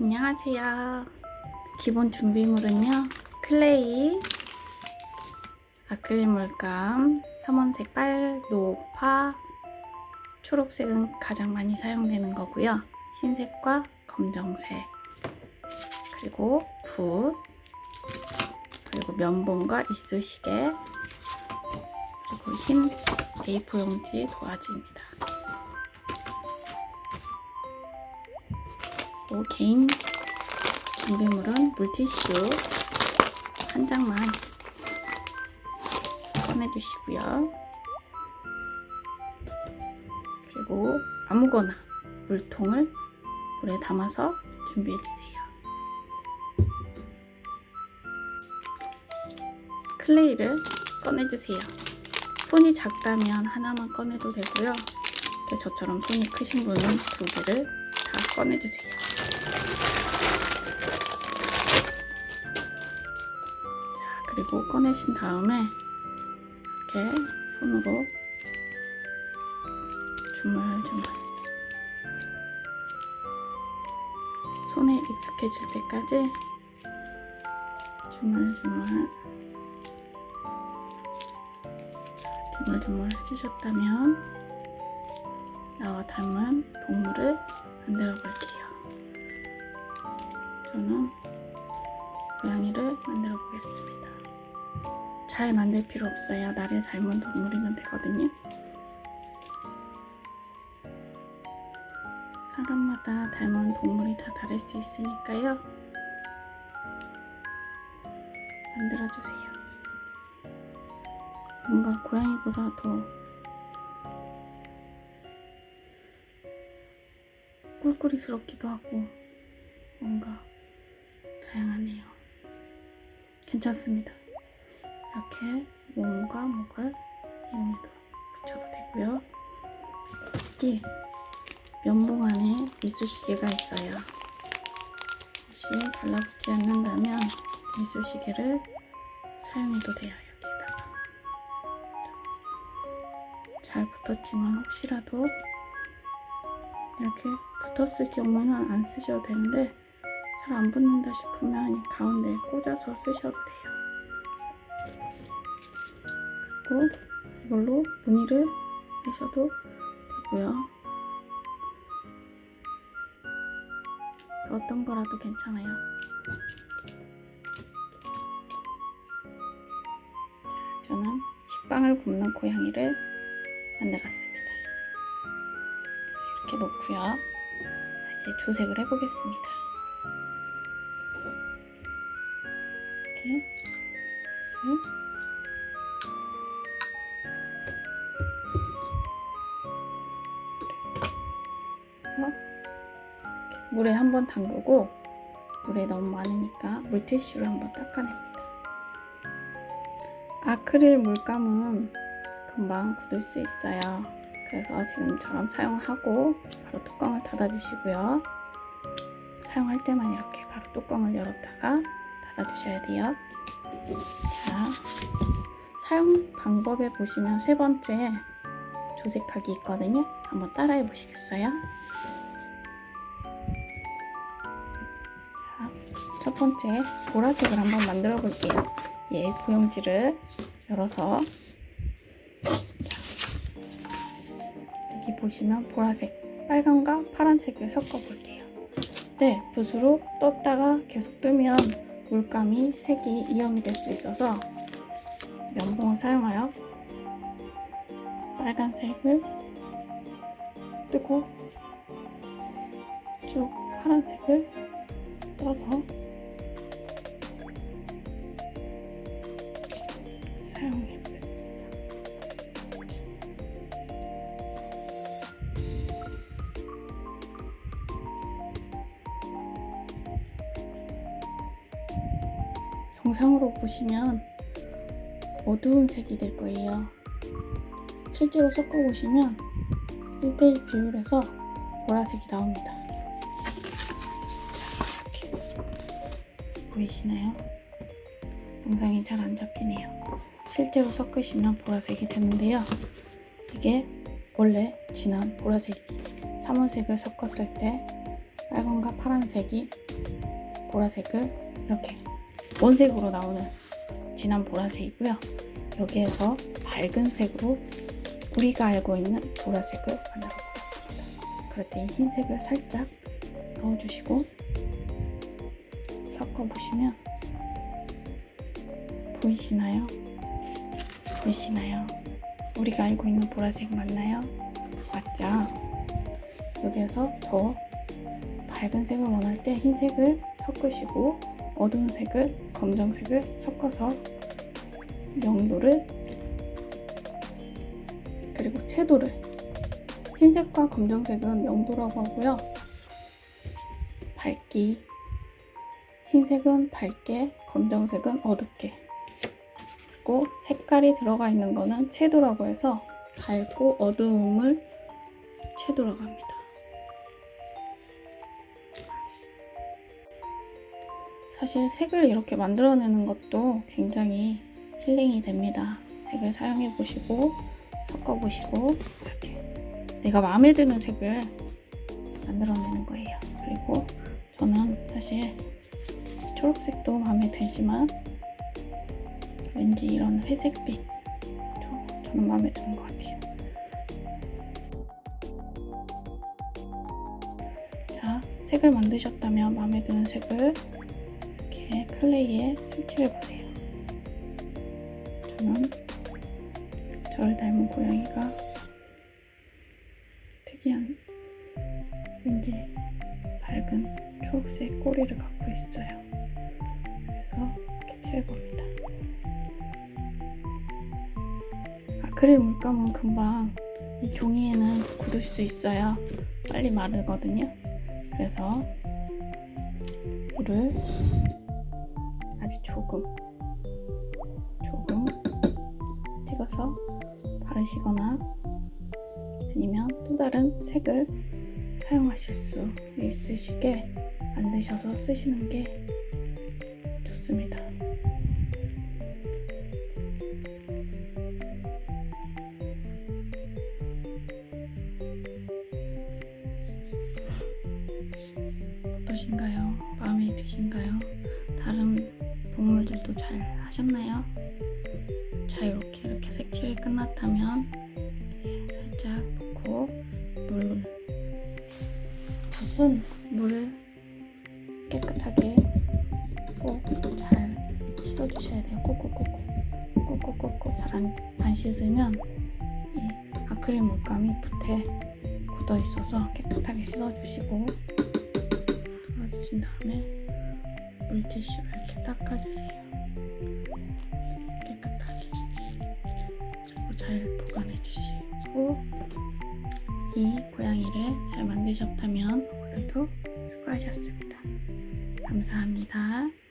안녕하세요. 기본 준비물은요. 클레이, 아크릴 물감, 삼원색 빨, 노파, 초록색은 가장 많이 사용되는 거고요. 흰색과 검정색, 그리고 붓, 그리고 면봉과 이쑤시개, 그리고 흰 A4 용지 도화지입니다. 그리고 개인 준비물은 물티슈 한 장만 꺼내주시고요. 그리고 아무거나 물통을 물에 담아서 준비해주세요. 클레이를 꺼내주세요. 손이 작다면 하나만 꺼내도 되고요. 저처럼 손이 크신 분은 두 개를 다 꺼내주세요. 그리고 꺼내신 다음에 이렇게 손으로 주물주물 손에 익숙해질 때까지 주물주물 자, 주물주물 해주셨다면 나와 닮은 동물을 만들어 볼게요. 저는 고양이를 만들어 보겠습니다. 잘 만들 필요 없어요. 나를 닮은 동물이면 되거든요. 사람마다 닮은 동물이 다 다를 수 있으니까요. 만들어주세요. 뭔가 고양이보다 더 꿀꿀이스럽기도 하고 뭔가 다양하네요. 괜찮습니다. 이렇게 몸과 목을 힘도 붙여도 되고요. 여기 면봉 안에 이쑤시개가 있어요. 혹시 달라붙지 않는다면 이쑤시개를 사용해도 돼요. 여기다가 잘 붙었지만 혹시라도 이렇게 붙었을 경우는 안 쓰셔도 되는데 잘 안 붙는다 싶으면 이 가운데 꽂아서 쓰셔도 돼요. 그리고 이걸로 무늬를 내셔도 되고요. 어떤 거라도 괜찮아요. 자, 저는 식빵을 굽는 고양이를 만들었습니다. 이렇게 놓고요. 이제 조색을 해보겠습니다. 이렇게 이렇게 물에 한번 담그고 물에 너무 많으니까 물티슈로 한번 닦아냅니다. 아크릴 물감은 금방 굳을 수 있어요. 그래서 지금처럼 사용하고 바로 뚜껑을 닫아주시고요. 사용할 때만 이렇게 바로 뚜껑을 열었다가 닫아주셔야 돼요. 자, 사용 방법에 보시면 세 번째 조색하기 있거든요. 한번 따라해 보시겠어요? 자, 첫 번째 보라색을 한번 만들어 볼게요. 예, 보용지를 열어서 여기 보시면 보라색, 빨간과 파란색을 섞어 볼게요. 네, 붓으로 떴다가 계속 뜨면 물감이 색이 이염이 될 수 있어서 면봉을 사용하여 빨간색을 뜨고 쭉 파란색을 떠서 사용해 보 영상으로 보시면 어두운 색이 될 거예요. 실제로 섞어보시면 1대1 비율에서 보라색이 나옵니다. 자, 이렇게 보이시나요? 영상이 잘 안 잡히네요. 실제로 섞으시면 보라색이 되는데요. 이게 원래 진한 보라색, 삼원색을 섞었을 때 빨간과 파란색이 보라색을 이렇게 원색으로 나오는 진한 보라색이고요. 여기에서 밝은 색으로 우리가 알고 있는 보라색을 만들어 보겠습니다. 그럴 때 이 흰색을 살짝 넣어주시고 섞어보시면 보이시나요? 보이시나요? 우리가 알고 있는 보라색 맞나요? 맞죠? 여기에서 더 밝은 색을 원할 때 흰색을 섞으시고 어두운 색을 검정색을 섞어서 명도를 그리고 채도를 흰색과 검정색은 명도라고 하고요. 밝기 흰색은 밝게 검정색은 어둡게 그리고 색깔이 들어가 있는 거는 채도라고 해서 밝고 어두움을 채도라고 합니다. 사실 색을 이렇게 만들어내는 것도 굉장히 힐링이 됩니다. 색을 사용해 보시고 섞어 보시고 이렇게 내가 마음에 드는 색을 만들어내는 거예요. 그리고 저는 사실 초록색도 마음에 들지만 왠지 이런 회색빛 저, 저는 마음에 드는 것 같아요. 자, 색을 만드셨다면 마음에 드는 색을 이렇게 클레이에 색칠해 보세요. 저는 저를 닮은 고양이가 특이한 왠지 밝은 초록색 꼬리를 갖고 있어요. 그래서 이렇게 칠해봅니다. 아크릴 물감은 금방 이 종이에는 굳을 수 있어요. 빨리 마르거든요. 그래서 물을 아주 조금 조금 찍어서 바르시거나 아니면 또 다른 색을 사용하실 수 있으시게 만드셔서 쓰시는 게 좋습니다. 어떠신가요? 마음에 드신가요? 다른 동물들도 잘 하셨나요? 자유롭게 이렇게 색칠이 끝났다면 예, 살짝 놓고 물 붓은 물을 깨끗하게 꼭 잘 씻어주셔야 돼요. 꾹꾹꾹꾹 꾹꾹꾹꾹 잘안 안 씻으면 이 아크릴 물감이 붓에 굳어 있어서 깨끗하게 씻어주시고 돌아주신 다음에 물티슈로 이렇게 닦아주세요. 깨끗하게 잘 보관해 주시고 이 고양이를 잘 만드셨다면 오늘도 수고하셨습니다. 감사합니다.